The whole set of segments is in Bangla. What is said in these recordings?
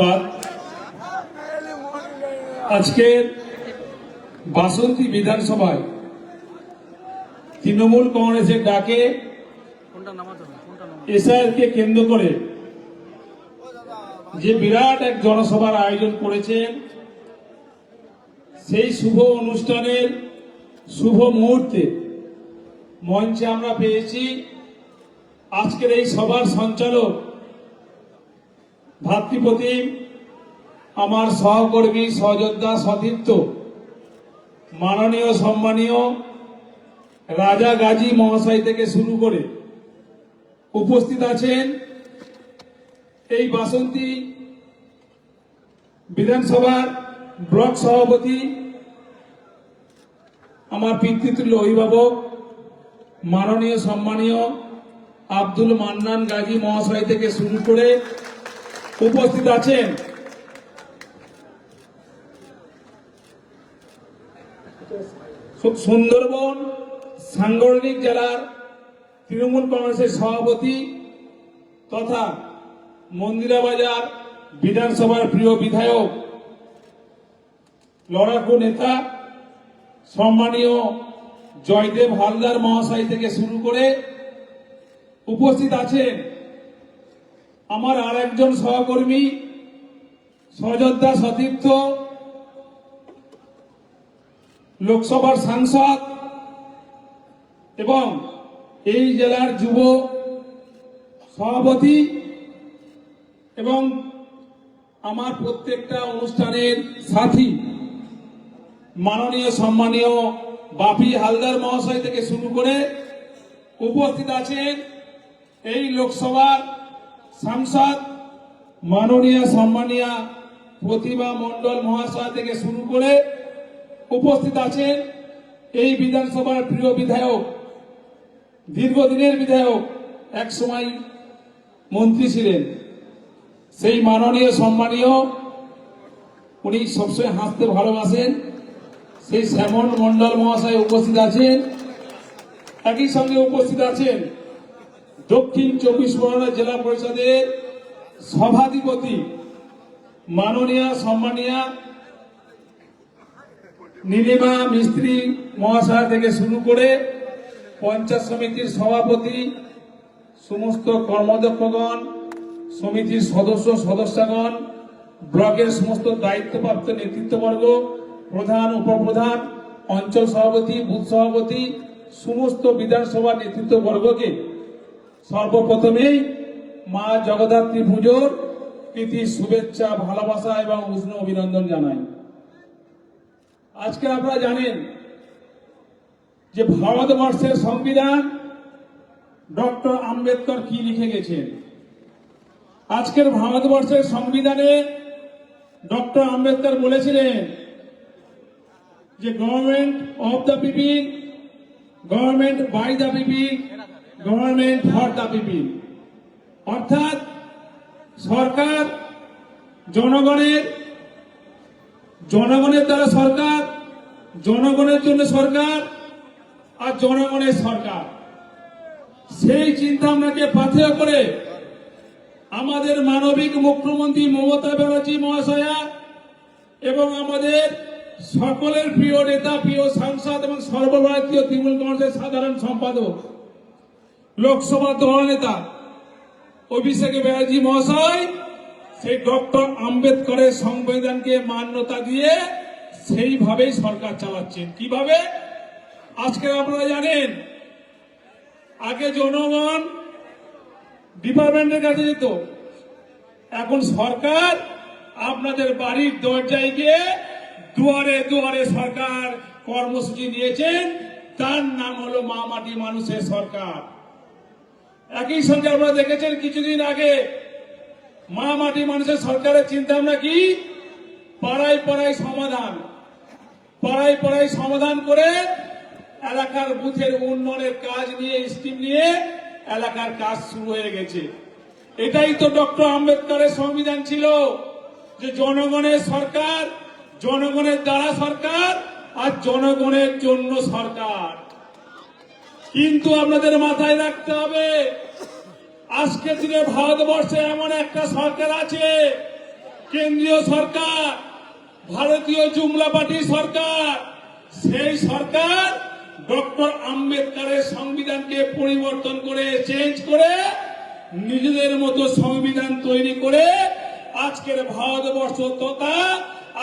ধন্যবাদ। আজকের বাসন্তী বিধানসভায় তৃণমূল কংগ্রেসের ডাকে এসআইআরকে কেন্দ্র করে যে বিরাট এক জনসভার আয়োজন করেছেন, সেই শুভ অনুষ্ঠানের শুভ মুহূর্তে মঞ্চে আমরা পেয়েছি। আজকের এই সভার সঞ্চালক ভাতৃপ্রতিম আমার সহকর্মী সহযোদ্ধা সতীর্থ, মাননীয়, সম্মানীয় রাজা গাজী মহাশয় থেকে শুরু করে উপস্থিত আছেন এই বাসন্তী বিধানসভার ব্লক সভাপতি, আমার পিতৃতুল্য অভিভাবক, মাননীয়, সম্মানীয় আব্দুল মান্নান গাজী মহাশয় থেকে শুরু করে উপস্থিত আছেন। সুন্দরবন, সাংগঠনিক জেলার তৃণমূল কংগ্রেসের সভাপতি তথা মন্দিরাবাজার বিধানসভার প্রিয় বিধায়ক, লড়াকু নেতা, সম্মানীয় জয়দেব হালদার মহাশয় থেকে শুরু করে উপস্থিত আছেন আমার আর একজন সহকর্মী সযোদ্ধা সতীর্থ, লোকসভার সাংসদ এবং এই জেলার যুব সভাপতি এবং আমার প্রত্যেকটা অনুষ্ঠানের সাথী, মাননীয়, সম্মানীয় বাপি হালদার মহাশয় থেকে শুরু করে উপস্থিত আছেন এই লোকসভার সাংসদ, মাননীয়, সম্মানীয় প্রতিভা মণ্ডল মহাশয় থেকে শুরু করে উপস্থিত আছেন এই বিধানসভার প্রিয় বিধায়ক, দীর্ঘদিনের বিধায়ক এক সময় মন্ত্রী ছিলেন। সেই মাননীয়, সম্মানীয়, উনি সবসময় হাসতে ভালোবাসেন। সেই শ্যামল মণ্ডল মহাশয় উপস্থিত আছেন। একই সঙ্গে উপস্থিত আছেন দক্ষিণ চব্বিশ পরগনা জেলা পরিষদের সভাধিপতি মাননীয়, সম্মানীয় নীলিমা মিস্ত্রি মহাশয় থেকে শুরু করে পঞ্চায়েত সমিতির সভাপতি, সমস্ত কর্মদক্ষগণ সমিতির সদস্য, সদস্যগণ, ব্লকের সমস্ত দায়িত্বপ্রাপ্ত নেতৃত্ববর্গ, প্রধান, উপপ্রধান, অঞ্চল সভাপতি, বুথ সভাপতি, সমস্ত বিধানসভা নেতৃত্ববর্গকে সর্বপ্রথমেই মা জগদ্ধাত্রী পুজোর প্রীতি, শুভেচ্ছা, ভালোবাসা এবং উষ্ণ অভিনন্দন জানাই। আজকে আপনারা জানেন যে ভারতবর্ষের সংবিধান ডক্টর আম্বেদকর কি লিখে গেছেন? আজকের ভারতবর্ষের সংবিধানে ডক্টর আম্বেদকর বলেছিলেন যে government of the people government by the people government for the people অর্থাৎ সরকার জনগণের জনগণের দ্বারা সরকার, জনগণের জন্য সরকার আর জনগণের সরকার। সেই চিন্তা ভাবনাকে পাথেয় করে আমাদের মানবিক মুখ্যমন্ত্রী মমতা ব্যানার্জি মহাশয়া এবং আমাদের সকলের প্রিয় নেতা, প্রিয় সাংসদ এবং সর্বভারতীয় তৃণমূল কংগ্রেসের সাধারণ সম্পাদক লোকসভা দলনেতা অভিষেক ব্যানার্জি মহাশয়, সেই ডক্টর আম্বেদকরের সংবিধানকে মান্যতা দিয়ে সেইভাবেই সরকার চালাচ্ছেন। কীভাবে? আজকে আপনারা জানেন, আগে জনগণ ডিপার্টমেন্টের কাছে যেত। এখন সরকার আপনাদের বাড়ির দরজায় গিয়ে দুয়ারে দুয়ারে সরকার কর্মসূচি নিয়েছেন। তার নাম হলো মা মাটি মানুষের সরকার। একই সঙ্গে আপনারা দেখেছেন কিছুদিন আগে মা মাটি মানুষের সরকারের চিন্তা ভাবনা কি? পাড়ায় পাড়ায় সমাধান। পাড়ায় পাড়ায় সমাধান করে এলাকার বুথের উন্নয়নের কাজ নিয়ে, স্কিম নিয়ে এলাকার কাজ শুরু হয়ে গেছে। এটাই তো ডক্টর আম্বেদকরের সংবিধান ছিল যে জনগণের সরকার, জনগণের দ্বারা সরকার আর জনগণের জন্য সরকার। কিন্তু আপনাদের মাথায় রাখতে হবে, আজকের দিনে ভারতবর্ষে এমন একটা সরকার আছে, কেন্দ্রীয় সরকার, ভারতীয় জুমলা পার্টি সরকার, সেই সরকার ডক্টর আম্বেদকরের সংবিধানকে পরিবর্তন করে, চেঞ্জ করে, নিজেদের মতো সংবিধান তৈরি করে, আজকের ভারতবর্ষ তথা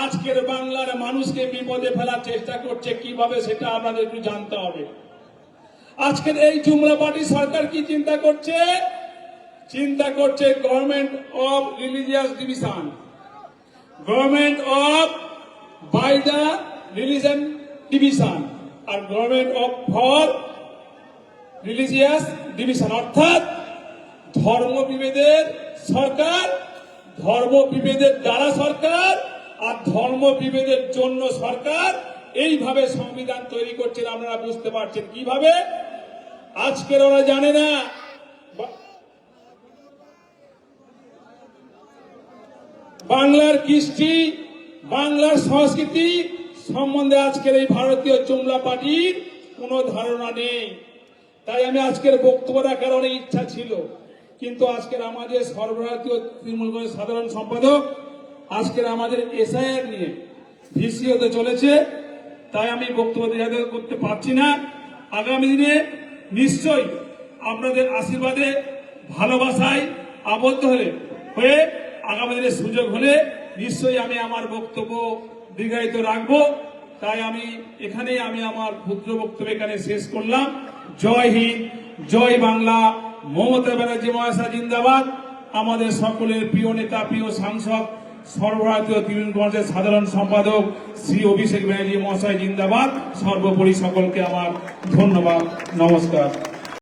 আজকের বাংলার মানুষকে বিপদে ফেলার চেষ্টা করছে, কীভাবে সেটা আপনাদের একটু জানতে হবে। আজকের এই জুমলা পার্টি সরকার কি চিন্তা করছে? চিন্তা করছে government of religious division government of by the religion division R government of for religious division অর্থাৎ ধর্ম বিভেদের সরকার, ধর্ম বিভেদের দ্বারা সরকার আর ধর্ম বিভেদের জন্য সরকার। এইভাবে সংবিধান তৈরি করছেন, আপনারা বুঝতে পারছেন কীভাবে? আজকের ওরা জানে না। বাংলার কৃষ্টি, বাংলার সংস্কৃতি সম্বন্ধে আজকের এই ভারতীয় চোমলা পার্টির কোনো ধারণা নেই। তাই আমি আজকের বক্তব্য রাখার অনেক ইচ্ছা ছিল। কিন্তু আজকের আমাদের সর্বভারতীয় তৃণমূল কংগ্রেস সাধারণ সম্পাদক আজকের আমাদের এসআইআর নিয়ে ভিসি হতে চলেছে। তাই আমি বক্তব্য করতে পারছি না। আগামী দিনে নিশ্চয়ই আপনাদের আশীর্বাদে, ভালোবাসায় আবদ্ধ হলে, হয়ে আগামী দিনে সুযোগ হলে নিশ্চয়ই আমি আমার বক্তব্য দীর্ঘায়িত রাখব। তাই আমি এখানে আমি আমার ক্ষুদ্র বক্তব্য এখানে শেষ করলাম। জয় হিন্দ, জয় বাংলা। মমতা ব্যানার্জি মহাশা জিন্দাবাদ। আমাদের সকলের প্রিয় নেতা, প্রিয় সাংসদ সর্বভারতীয় তৃণমূল কংগ্রেসের সাধারণ সম্পাদক শ্রী অভিষেক ব্যানার্জি মহাশয় জিন্দাবাদ। সর্বোপরি সকলকে আমার ধন্যবাদ, নমস্কার।